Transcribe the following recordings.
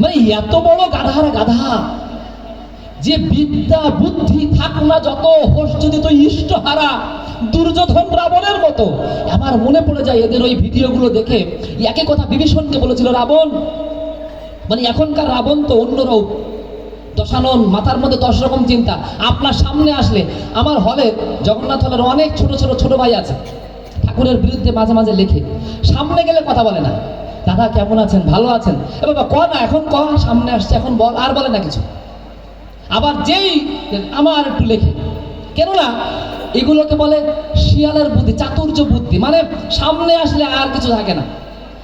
মানে এত বড় গাধার গাধা যে বিদ্যা, বুদ্ধি থাক না যত, হোস যদি তো ইষ্টহারা, দুর্যোধন রাবণের মতো। আমার মনে পড়ে যায় এদের ওই ভিডিওগুলো দেখে একই কথা বিভীষণকে বলেছিল, রাবণ মানে এখনকার রাবণ তো অন্যরাও দশানন, মাথার মধ্যে দশ রকম চিন্তা। আপনার সামনে আসলে, আমার হলে জগন্নাথ হলের অনেক ছোট ছোট ছোট ভাই আছে, ঠাকুরের বিরুদ্ধে মাঝে মাঝে লেখে। সামনে গেলে কথা বলে না। দাদা, কেমন আছেন? ভালো আছেন? এ বাবা, ক না, এখন ক, সামনে আসছে, এখন বল, আর বলে না কিছু। আবার যেই, আমার একটু লেখে। কেননা, এগুলোকে বলে শিয়ালের বুদ্ধি, চাতুর্য বুদ্ধি। মানে সামনে আসলে আর কিছু থাকে না।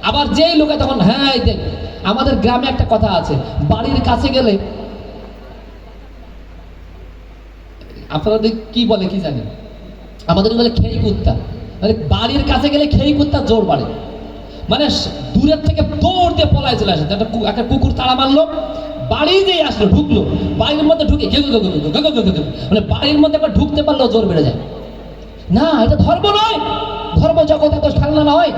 আবার যেই লোকে তখন হ্যাঁ দেখ, আমাদের গ্রামে একটা কথা আছে, বাড়ির কাছে গেলে আপনাদের কি বলে, কি জানি? আমাদের বলে খেই কুত্তা। মানে বাড়ির কাছে গেলে খেই কুত্তা জোর বাড়ে। মানে দূরের থেকে দৌড় দিয়ে পলায় চলে আসে। একটা একটা কুকুর তাড়া মারলো, বাড়ি দিয়ে আসলো, ঢুকলো। বাড়ির মধ্যে ঢুকে মানে বাড়ির মধ্যে একবার ঢুকতে পারল জোর বেড়ে যায়। না, এটা ধর্ম নয়। ধর্ম জগৎ এত ঠান্ডা নয়।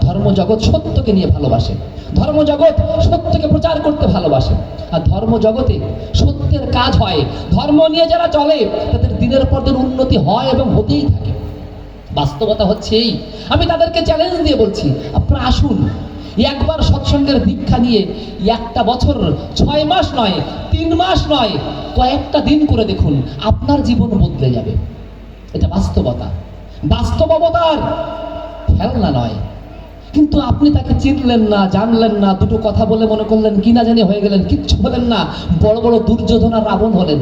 ধর্ম জগৎ সত্যকে নিয়ে ভালোবাসে। ধর্ম জগৎ সত্যকে প্রচার করতে ভালোবাসে। আর ধর্ম জগতে সত্যের কাজ হয়। ধর্ম নিয়ে যারা চলে, তাদের দিনের পর দিন উন্নতি হয় এবং হতেই থাকে। বাস্তবতা হচ্ছে এই। আমি তাদেরকে চ্যালেঞ্জ দিয়ে বলছি, আপনারা আসুন, একবার সৎসঙ্গের দীক্ষা নিয়ে একটা বছর ছয় মাস নয়, তিন মাস নয়, কয়েকটা দিন করে দেখুন, আপনার জীবন বদলে যাবে। এটা বাস্তবতা। বাস্তবতার খেলনা নয় কিন্তু আপনি তাকে চিনলেন না, জানলেন না, দুটো কথা বলে মনে করলেন, কি না জানি হয়ে গেলেন, কিচ্ছু হলেন না, বড় বড় দুর্যোধন রাবণ হলেন।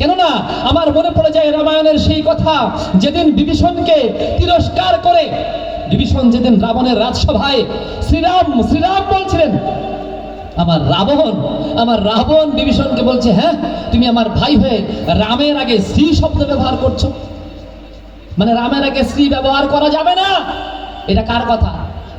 কেননা আমার মনে পড়ে যায় রামায়ণের সেই কথা, যেদিন বিভীষণকে তিরস্কার করে, বিভীষণ যেদিন রাবণের রাজসভায় শ্রীরাম শ্রীরাম বলছিলেন, আমার রাবণ আমার রাবণ, বিভীষণকে বলছে হ্যাঁ তুমি আমার ভাই হয়ে রামের আগে শ্রী শব্দ ব্যবহার করছ। মানে রামের আগে শ্রী ব্যবহার করা যাবে না। এটা কার কথা?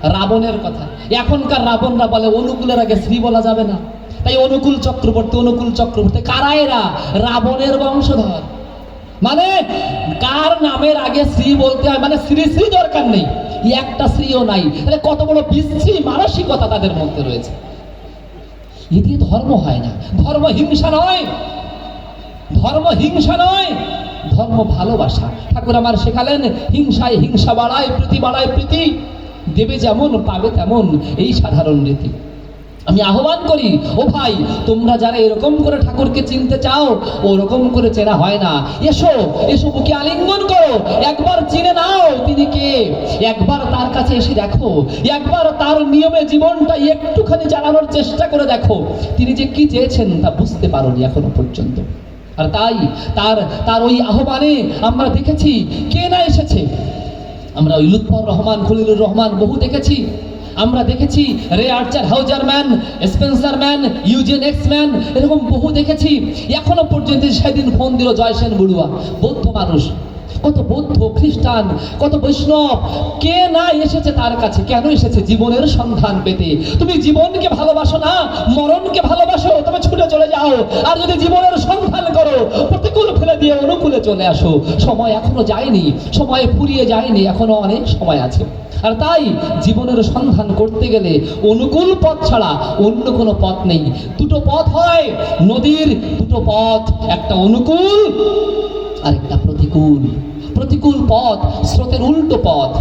রাবণের কথা। এখনকার রাবণরা বলে, অনুকূলের আগে শ্রী বলা যাবে না। তাই অনুকূল চক্রবর্তী অনুকূল চক্রবর্তী, কারা এরা? রাবণের বংশধর। মানে কার নামের আগে শ্রী বলতে হয়? মানে শ্রী শ্রী দরকার নেই। একটা শ্রীও নাই। তাহলে কত বড় বিশ্রী মানসিকতা তাদের মধ্যে রয়েছে। এ দিয়ে ধর্ম হয় না। ধর্ম হিংসা নয়। ধর্ম হিংসা নয়। ধর্ম ভালোবাসা। ঠাকুর আমার শেখালেন, হিংসায় হিংসা বাড়ায়, প্রীতি বাড়ায় প্রীতি। দেবে যেমন, পাবে তেমন, এই সাধারণ রীতি আমি আহ্বান করি, ও ভাই, তোমরা যারা এরকম করে ঠাকুরকে চিনতে চাও, ওরকম করে চেনা হয় না। এসো এসো বুকে আলিঙ্গন করো। একবার চিনে নাও তিনি কে। একবার তার কাছে এসে দেখো। একবার তার নিয়মে জীবনটা একটুখানি চালানোর চেষ্টা করে দেখো। তিনি যে কি চেয়েছেন তা বুঝতে পারোনি এখনও পর্যন্ত। আর তাই, তার তার ওই আহ্বানে আমরা দেখেছি, কে না এসেছে? আমরা ওই লুৎফর রহমান, খলিলুর রহমান বহু দেখেছি। আমরা দেখেছি Ray Archer, houser man, Spencer man, Eugene X man, এরকম বহু দেখেছি। এখনও পর্যন্ত সেদিন ফোন দিল জয় সেন বড়ুয়া, বৌদ্ধ মানুষ। কত বৌদ্ধ, খ্রিস্টান, কত বৈষ্ণব, কে না এসেছে তার কাছে? কেন এসেছে জীবনের সন্ধান পেতে? তুমি জীবনকে ভালোবাসো না, মরণকে ভালোবাসো, তবে ছুটে চলে যাও। আর যদি জীবনের প্রতিকূল অনুকূলে চলে আসো। সময় এখনও যায়নি, সময় ফুরিয়ে যায়নি, এখনও অনেক সময় আছে। আর তাই জীবনের সন্ধান করতে গেলে অনুকূল পথ ছাড়া অন্য কোনো পথ নেই। দুটো পথ হয় নদীর, দুটো পথ একটা অনুকূল আর একটা প্রতিকূল। প্রতিকূল পথ স্রোতের উল্টো পথ।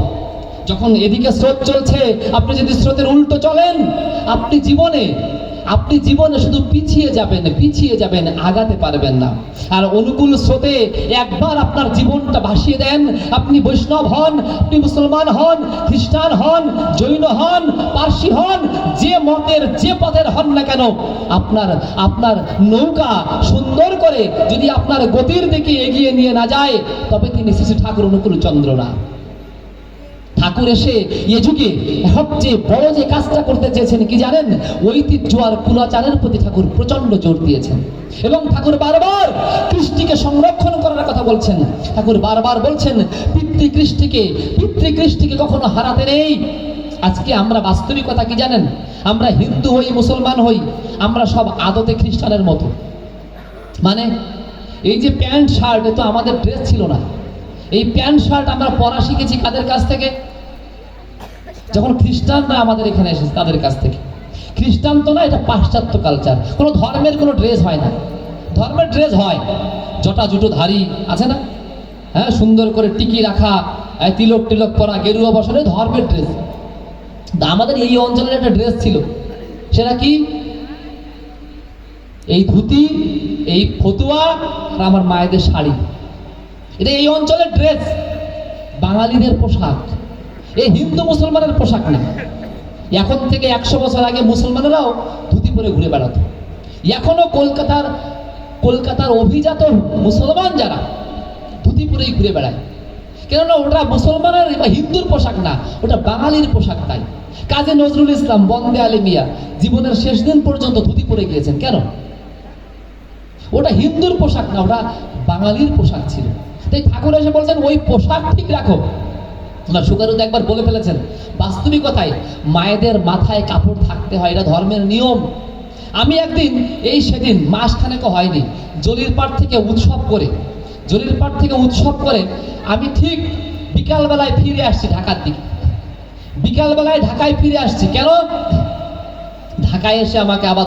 যখন এদিকে স্রোত চলছে, আপনি যদি স্রোতের উল্টো চলেন, আপনি জীবনে আপনি জীবনে শুধু পিছিয়ে যাবেন পিছিয়ে যাবেন, আগাতে পারবেন না। আর অনুকূল স্রোতে একবার আপনার জীবনটা ভাসিয়ে দেন। আপনি বৈষ্ণব হন, আপনি মুসলমান হন, খ্রিস্টান হন, জৈন হন, পার্সি হন, যে মতের, যে পথের হন না কেন, আপনার আপনার নৌকা সুন্দর করে যদি আপনার গতির দিকে এগিয়ে নিয়ে না যায়, তবে তিনি শ্রী ঠাকুর অনুকূল চন্দ্র না ঠাকুর এসে এ যুগে সবচেয়ে বড় যে কাজটা করতে চেয়েছেন কি জানেন? ঐতিহ্য আর কুলাচারের প্রতি ঠাকুর প্রচণ্ড জোর দিয়েছেন। এবং ঠাকুর বারবার কৃষ্টিকে সংরক্ষণ করার কথা বলছেন। ঠাকুর বারবার বলছেন, পিতৃকৃষ্টিকে পিতৃকৃষ্টিকে কখনো হারাতে নেই। আজকে আমরা বাস্তবিকতা কি জানেন? আমরা হিন্দু হই, মুসলমান হই, আমরা সব আদতে খ্রিস্টানের মতো। মানে এই যে প্যান্ট, শার্ট, এ তো আমাদের ড্রেস ছিল না। এই প্যান্ট শার্ট আমরা পরা শিখেছি কাদের কাছ থেকে? যখন খ্রিস্টানরা আমাদের এখানে এসেছে, তাদের কাছ থেকে। খ্রিস্টান তো না, এটা পাশ্চাত্য কালচার কোনো ধর্মের কোনো ড্রেস হয় না। ধর্মের ড্রেস হয়। জটা জুটো ধারী, আছে না? হ্যাঁ সুন্দর করে টিকি রাখা তিলক টিলক পরা গেরুয়া বসনে ধর্মের ড্রেস আমাদের এই অঞ্চলের একটা ড্রেস ছিল। সেটা কি? এই ধুতি, এই ফতুয়া আর আমার মায়েদের শাড়ি। এটা এই অঞ্চলের ড্রেস বাঙালিদের পোশাক। এই হিন্দু মুসলমানের পোশাক না। এখন থেকে একশো বছর আগে মুসলমানেরাও ধুতি পরে ঘুরে বেড়াতো। এখনও কলকাতার কলকাতার অভিজাত মুসলমান যারা, ধুতি পরেই ঘুরে বেড়ায়। কেননা ওটা মুসলমানের বা হিন্দুর পোশাক না, ওটা বাঙালির পোশাক তাই। কাজী নজরুল ইসলাম, বন্দে আলী মিয়া, জীবনের শেষ দিন পর্যন্ত ধুতি পরে গিয়েছেন। কেন? ওটা হিন্দুর পোশাক না, ওটা বাঙালির পোশাক ছিল। তাই ঠাকুর এসে বলছেন, ওই পোশাক ঠিক রাখো। না সুকারুদ একবার বলে ফেলেছেন বাস্তবিকতায় মায়েদের মাথায় কাপড় থাকতে হয়, এটা ধর্মের নিয়ম। আমি একদিন, এই সেদিন মাসখানেক হয়নি, জলির পাড় থেকে উৎসব করে, জলির পাড় থেকে উৎসব করে আমি ঠিক বিকালবেলায় ফিরে আসছি ঢাকার দিকে। বিকালবেলায় ঢাকায় ফিরে আসছি। কেন? ঢাকায় এসে আমাকে আবার